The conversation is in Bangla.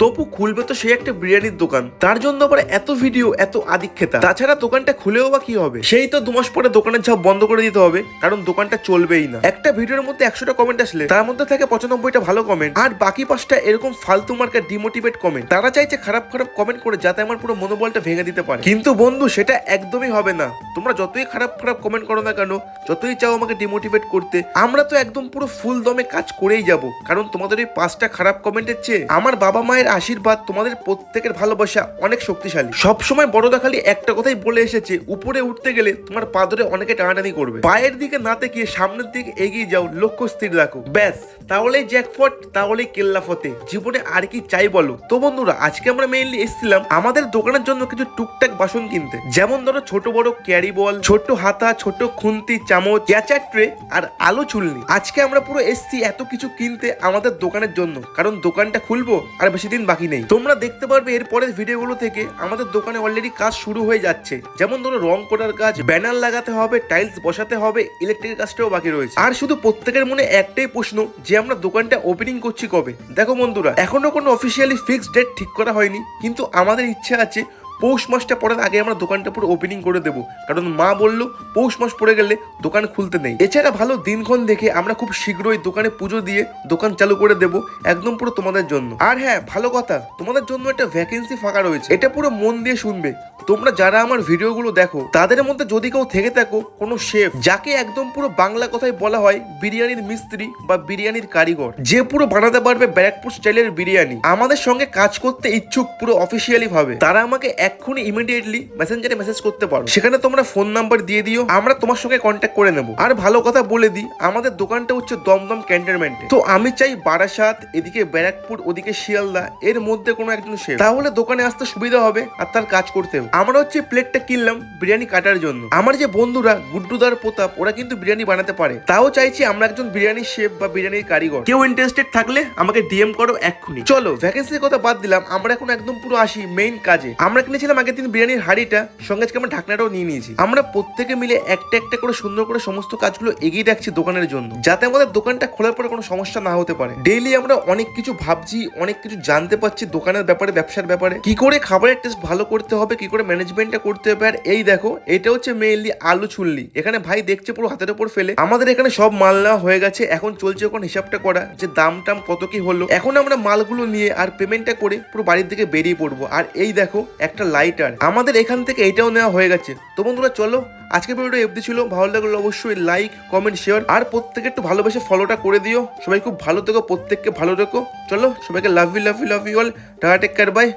তপু খুলবে তো সে একটা বিরিয়ানির দোকান। তার জন্য আবার এত ভিডিও এত আদিক্ষেতা। তাছাড়া দোকানটা খুলেও বা কি হবে? সেই তো দু মাস পরে দোকানের ঝাপ বন্ধ করে দিতে হবে, কারণ দোকানটা চলবেই না। একটা ভিডিওর মধ্যে একশোটা কমেন্ট আসলে, তার মধ্যে থাকে পঁচানব্বইটা ভালো কমেন্ট আর বাকি পাঁচটা এরকম ফালতু মার্কা ডিমোটিভেট কমেন্ট তারা চাইছে খারাপ খারাপ কমেন্ট করে যাতে আমার পুরো মনোবলটা ভেঙে দিতে পারে। কিন্তু বন্ধু, সেটা একদমই হবে না। তোমরা যতই খারাপ খারাপ কমেন্ট করো না কেন, যতই চাও আমাকে ডিমোটিভেট করতে, আমরা তো একদম পুরো ফুল দমে কাজ করেই যাব। কারণ তোমাদের ওই পাঁচটা খারাপ কমেন্টের চেয়ে, আমার বাবা মায়ের আশীর্বাদ, তোমাদের প্রত্যেকের ভালোবাসা অনেক শক্তিশালী। সবসময় বড়দা খালি একটা কথাই বলে এসেছে, উপরে উঠতে গেলে তোমার পাদরে অনেকে টানাটানি করবে। পায়ের দিকে না তেকিয়ে সামনের দিকে এগিয়ে যাও, লক্ষ্য স্থির রাখো। ব্যাস, তাহলেই জ্যাকপট তাহলেই কেল্লা ফতে। জীবনে আর কি চাই বলো? তো বন্ধুরা, আজকে আমরা মেইনলি এসেছিলাম আমাদের দোকানের জন্য কিছু টুকটাক বাসন কিনতে। যেমন ধরো ছোট বড় ক্যারি বল, ছোট হাতা, ছোট খুন্তি, চামচ গ্যাচার ট্রে আর আলো চুলনি। আজকে আমরা পুরো এসছি এত কিছু কিনতে আমাদের দোকানের জন্য। কারণ দোকানটা খুলবো আর বেশি দিন বাকি নেই। তোমরা দেখতে পারবে এর পরের ভিডিওগুলো থেকে আমাদের দোকানে অলরেডি কাজ শুরু হয়ে যাচ্ছে। যেমন ধরো রং করার কাজ, ব্যানার লাগাতে হবে টাইলস বসাতে হবে ইলেকট্রিক কাজটাও বাকি রয়েছে। আর শুধু প্রত্যেকের মনে একটাই প্রশ্ন, যে আমরা দোকানটা ওপেনিং করছি কবে? দেখো বন্ধুরা, এখনও কোনো অফিসিয়ালি ফিক্সড ডেট ঠিক করা হয়নি, কিন্তু আমাদের ইচ্ছা আছে পৌষ মাসটা পড়ার আগে আমরা দোকানটা পুরো ওপেনিং করে দেবো। কারণ মা বলল, পৌষ মাস পড়ে গেলে দোকান খুলতে নেই। এছাড়া ভালো দিনক্ষণ দেখে আমরা খুব শীঘ্রই দোকানে পুজো দিয়ে দোকান চালু করে দেব, একদম পুরো তোমাদের জন্য। আর হ্যাঁ ভালো কথা, তোমাদের জন্য একটা ভ্যাকেন্সি ফাঁকা রয়েছে। এটা পুরো মন দিয়ে শুনবে। তোমরা যারা আমার ভিডিওগুলো দেখো, তাদের মধ্যে যদি কেউ থেকে থাকো, কোনো শেফ যাকে একদম পুরো বাংলা কথায় বলা হয়, বিরিয়ানির মিস্ত্রি বা বিরিয়ানির কারিগর, যে পুরো বানাতে পারবে ব্যারাকপুর স্টাইলের বিরিয়ানি, আমাদের সঙ্গে কাজ করতে ইচ্ছুক পুরো অফিসিয়ালি ভাবে। তারা আমাকে এক্ষুনি ইমিডিয়েটলি মেসেঞ্জারে মেসেজ করতে পারো। সেখানে তোমরা ফোন নাম্বার দিয়ে দিও, আমরা তোমার সঙ্গে কন্ট্যাক্ট করে নেব। আর ভালো কথা বলে দিই, আমাদের দোকানটা হচ্ছে দমদম ক্যান্টনমেন্টে তো আমি চাই বারাসাত, এদিকে ব্যারাকপুর, ওদিকে শিয়ালদা, এর মধ্যে কোনো একজন শেফ তাহলে দোকানে আসতে সুবিধা হবে আর তার কাজ করতেও আমরা হচ্ছে প্লেটটা কিনলাম বিরিয়ানি কাটার জন্য। আমার যে বন্ধুরা, গুড্ডুদার প্রতাপ, ওরা কিন্তু বিরিয়ানি বানাতে পারে। তাও চাইছি আমরা একজন বিরিয়ানি শেফ বা বিরিয়ানির কারিগর। কেউ ইন্টারেস্টেড থাকলে আমাকে ডিএম করো এক্ষুনি। চলো ভ্যাকেন্সির কথা বাদ দিলাম, আমরা এখন একদম পুরো আসি মেইন কাজে। আমরা কিনেছিলাম আগের দিন বিরিয়ানির হাড়িটা, সঙ্গে আজকে আমরা ঢাকনাটাও নিয়ে নিয়েছি। আমরা প্রত্যেকে মিলে একটা একটা করে সুন্দর করে সমস্ত কাজগুলো এগিয়ে রাখছি দোকানের জন্য, যাতে আমাদের দোকানটা খোলার পরে কোনো সমস্যা না হতে পারে। ডেইলি আমরা অনেক কিছু ভাবছি, অনেক কিছু জানতে পারছি দোকানের ব্যাপারে, ব্যবসার ব্যাপারে। কি করে খাবারের টেস্ট ভালো করতে হবে, কি করে ম্যানেজমেন্টটা করতে হবে? আর এই দেখো, এটা হচ্ছে মেইনলি আলু ছুললি। এখানে ভাই দেখছে পুরো হাতের উপর ফেলে। আমাদের এখানে সব মাল নেওয়া হয়ে গেছে, এখন চলছে এখন হিসাবটা করা যে দাম টাম কত কি হলো। এখন আমরা মালগুলো নিয়ে আর পেমেন্টটা করে পুরো বাড়ির দিকে বেরিয়ে পড়ব। আর এই দেখো, একটা লাইটার আমাদের এখান থেকে এটাও নেওয়া হয়ে গেছে। তো বন্ধুরা, চলো, আজকের ভিডিওটা এফডি ছিল। ভালো লাগলে অবশ্যই লাইক কমেন্ট শেয়ার আর প্রত্যেকে একটু ভালোবেসে ফলোটা করে দিও। সবাই খুব ভালো থেকো, প্রত্যেককে ভালো রেখো চলো, সবাইকে love you love you love you all tata take care bye